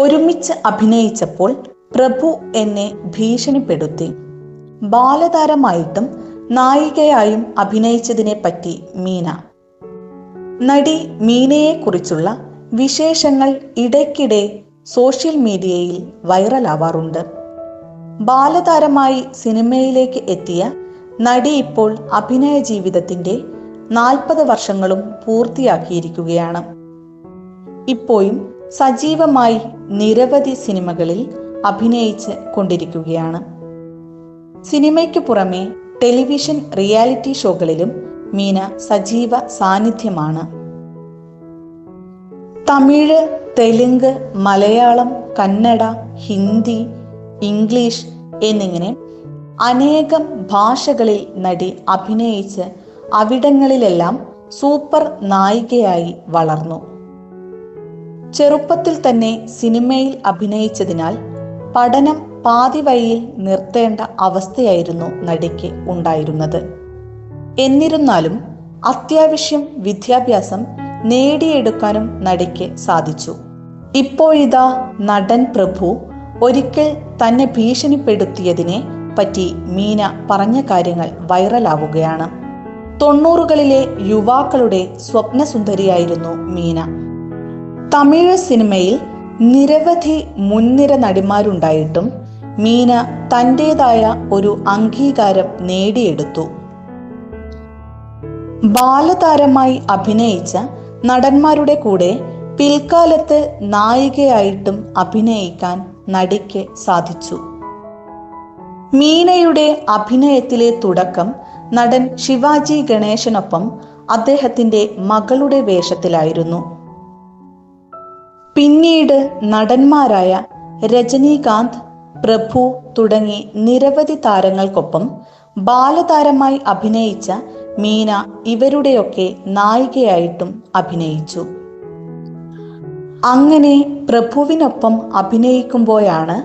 ഒരുമിച്ച് അഭിനയിച്ചപ്പോൾ പ്രഭു എന്നെ ഭീഷണിപ്പെടുത്തി. ബാലതാരമായിട്ടും നായികയായും അഭിനയിച്ചതിനെ പറ്റി മീന. നടി മീനയെക്കുറിച്ചുള്ള വിശേഷങ്ങൾ ഇടയ്ക്കിടെ സോഷ്യൽ മീഡിയയിൽ വൈറലാവാറുണ്ട്. ബാലതാരമായി സിനിമയിലേക്ക് എത്തിയ നടി ഇപ്പോൾ അഭിനയ ജീവിതത്തിന്റെ നാൽപ്പത് വർഷങ്ങളും പൂർത്തിയാക്കിയിരിക്കുകയാണ്. ഇപ്പോഴും സജീവമായി നിരവധി സിനിമകളിൽ അഭിനയിച്ച് കൊണ്ടിരിക്കുകയാണ്. സിനിമയ്ക്ക് പുറമെ ടെലിവിഷൻ റിയാലിറ്റി ഷോകളിലും മീന സജീവ സാന്നിധ്യമാണ്. തമിഴ് തെലുങ്ക് മലയാളം കന്നഡ ഹിന്ദി ഇംഗ്ലീഷ് എന്നിങ്ങനെ അനേകം ഭാഷകളിൽ നടി അഭിനയിച്ച് അവിടങ്ങളിലെല്ലാം സൂപ്പർ നായികയായി വളർന്നു. ചെറുപ്പത്തിൽ തന്നെ സിനിമയിൽ അഭിനയിച്ചതിനാൽ പഠനം പാതിവഴിയിൽ നിർത്തേണ്ട അവസ്ഥയായിരുന്നു നടിക്ക് ഉണ്ടായിരുന്നത്. എന്നിരുന്നാലും അത്യാവശ്യം വിദ്യാഭ്യാസം നേടിയെടുക്കാനും നടിക്ക് സാധിച്ചു. ഇപ്പോഴിതാ നടൻ പ്രഭു ഒരിക്കൽ തന്നെ ഭീഷണിപ്പെടുത്തിയതിനെ പറ്റി മീന പറഞ്ഞ കാര്യങ്ങൾ വൈറലാവുകയാണ്. തൊണ്ണൂറുകളിലെ യുവാക്കളുടെ സ്വപ്നസുന്ദരിയായിരുന്നു മീന. തമിഴ് സിനിമയിൽ നിരവധി മുൻനിര നടിമാരുണ്ടായിട്ടും മീന തന്റെതായ ഒരു അംഗീകാരം നേടിയെടുത്തു. ബാലതാരമായി അഭിനയിച്ച നടന്മാരുടെ കൂടെ പിൽക്കാലത്ത് നായികയായിട്ടും അഭിനയിക്കാൻ നടിക്ക് സാധിച്ചു. മീനയുടെ അഭിനയത്തിലെ തുടക്കം നടൻ ശിവാജി ഗണേശനൊപ്പം അദ്ദേഹത്തിന്റെ മകളുടെ വേഷത്തിലായിരുന്നു. പിന്നീട് നടന്മാരായ രജനീകാന്ത് പ്രഭു തുടങ്ങി നിരവധി താരങ്ങൾക്കൊപ്പം ബാലതാരമായി അഭിനയിച്ച മീന ഇവരുടെയൊക്കെ നായികയായിട്ടും അഭിനയിച്ചു. അങ്ങനെ പ്രഭുവിനൊപ്പം അഭിനയിക്കുമ്പോഴാണ്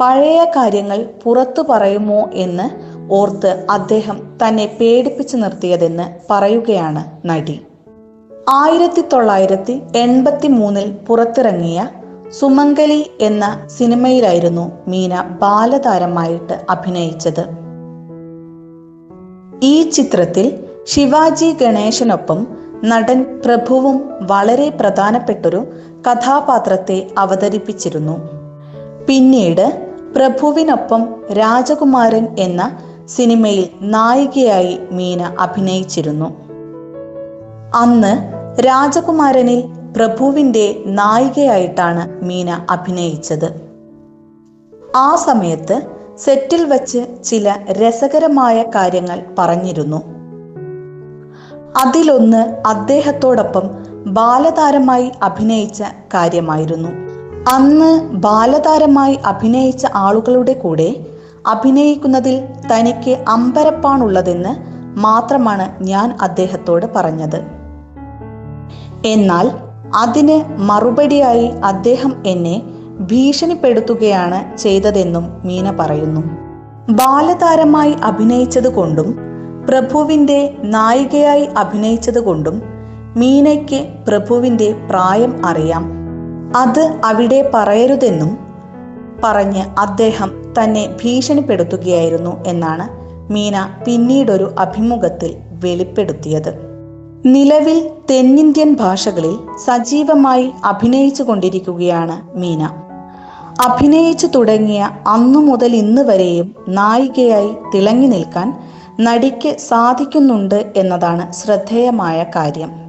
പഴയ കാര്യങ്ങൾ പുറത്തു പറയുമോ എന്ന് ഓർത്ത് അദ്ദേഹം തന്നെ പേടിപ്പിച്ചു നിർത്തിയതെന്ന് പറയുകയാണ് നടി. ആയിരത്തി തൊള്ളായിരത്തി എൺപത്തി മൂന്നിൽ പുറത്തിറങ്ങിയ സുമംഗലി എന്ന സിനിമയിലായിരുന്നു മീന ബാലതാരമായിട്ട് അഭിനയിച്ചത്. ഈ ചിത്രത്തിൽ ശിവാജി ഗണേശനൊപ്പം നടൻ പ്രഭുവും വളരെ പ്രധാനപ്പെട്ടൊരു കഥാപാത്രത്തെ അവതരിപ്പിച്ചിരുന്നു. പിന്നീട് പ്രഭുവിനൊപ്പം രാജകുമാരൻ എന്ന സിനിമയിൽ നായികയായി മീന അഭിനയിച്ചിരുന്നു. അന്ന് രാജകുമാരനിൽ പ്രഭുവിന്റെ നായികയായിട്ടാണ് മീന അഭിനയിച്ചത്. ആ സമയത്ത് സെറ്റിൽ വച്ച് ചില രസകരമായ കാര്യങ്ങൾ പറഞ്ഞിരുന്നു. അതിലൊന്ന് അദ്ദേഹത്തോടൊപ്പം ബാലതാരമായി അഭിനയിച്ച കാര്യമായിരുന്നു. അന്ന് ബാലതാരമായി അഭിനയിച്ച ആളുകളുടെ കൂടെ അഭിനയിക്കുന്നതിൽ തനിക്ക് അമ്പരപ്പാണുള്ളതെന്ന് മാത്രമാണ് ഞാൻ അദ്ദേഹത്തോട് പറഞ്ഞത്. എന്നാൽ അതിന് മറുപടിയായി അദ്ദേഹം എന്നെ ഭീഷണിപ്പെടുത്തുകയാണ് ചെയ്തതെന്നും മീന പറയുന്നു. ബാലതാരമായി അഭിനയിച്ചത് കൊണ്ടും പ്രഭുവിന്റെ നായികയായി അഭിനയിച്ചത് കൊണ്ടും മീനയ്ക്ക് പ്രഭുവിന്റെ പ്രായം അറിയാം. അത് അവിടെ പറയരുതെന്നും പറഞ്ഞ് അദ്ദേഹം തന്നെ ഭീഷണിപ്പെടുത്തുകയായിരുന്നു എന്നാണ് മീന പിന്നീടൊരു അഭിമുഖത്തിൽ വെളിപ്പെടുത്തിയത്. നിലവിൽ തെന്നിന്ത്യൻ ഭാഷകളിൽ സജീവമായി അഭിനയിച്ചു കൊണ്ടിരിക്കുകയാണ് മീന. അഭിനയിച്ചു തുടങ്ങിയ അന്നു മുതൽ ഇന്ന് വരെയും നായികയായി തിളങ്ങി നിൽക്കാൻ നടിക്ക് സാധിക്കുന്നുണ്ട് എന്നതാണ് ശ്രദ്ധേയമായ കാര്യം.